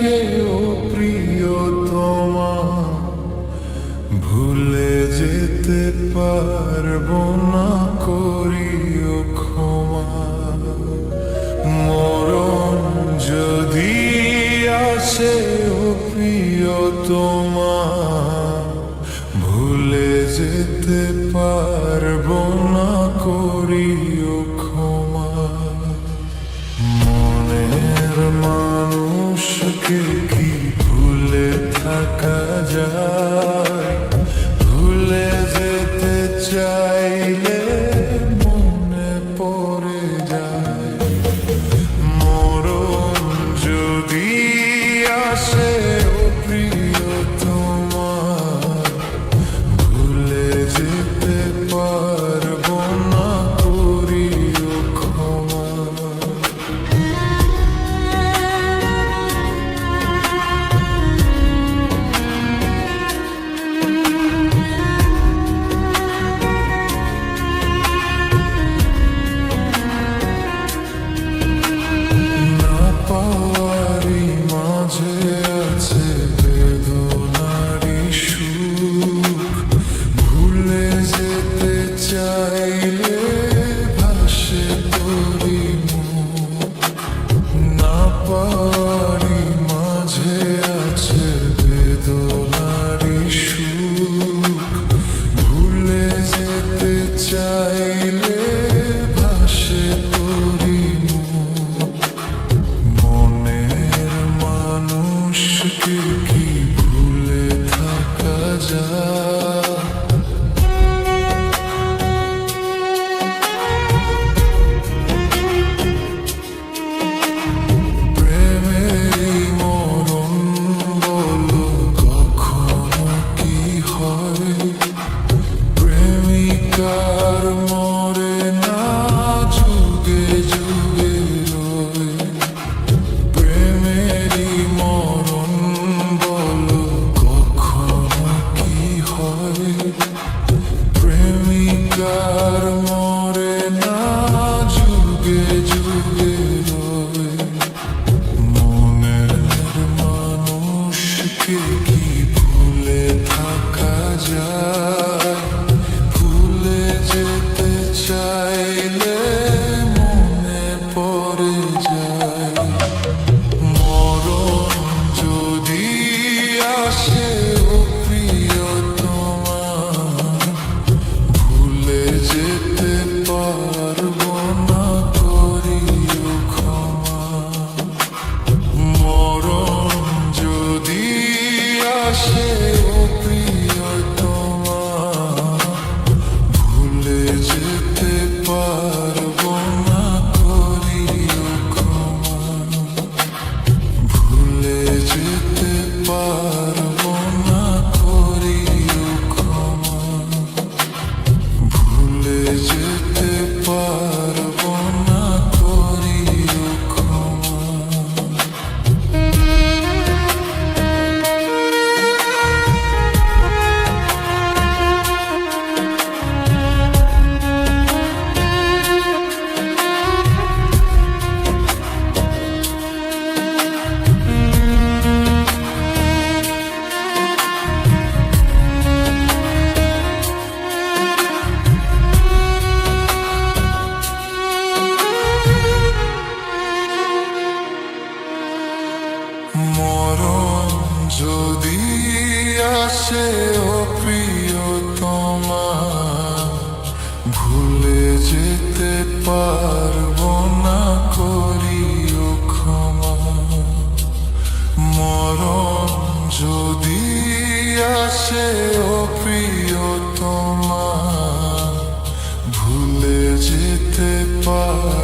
চেয়েও প্রিয় তোমা ভুলে যেতে পারব না মরণ যদি প্রিয় তোমা ভুলে যেতে না, করিও you. you. আসে ও প্রিয় তোমার ভুলে যেতে পারব না, করিও ক্ষমা। মরণ যদি আসে ও প্রিয় তোমার ভুলে যেতে পার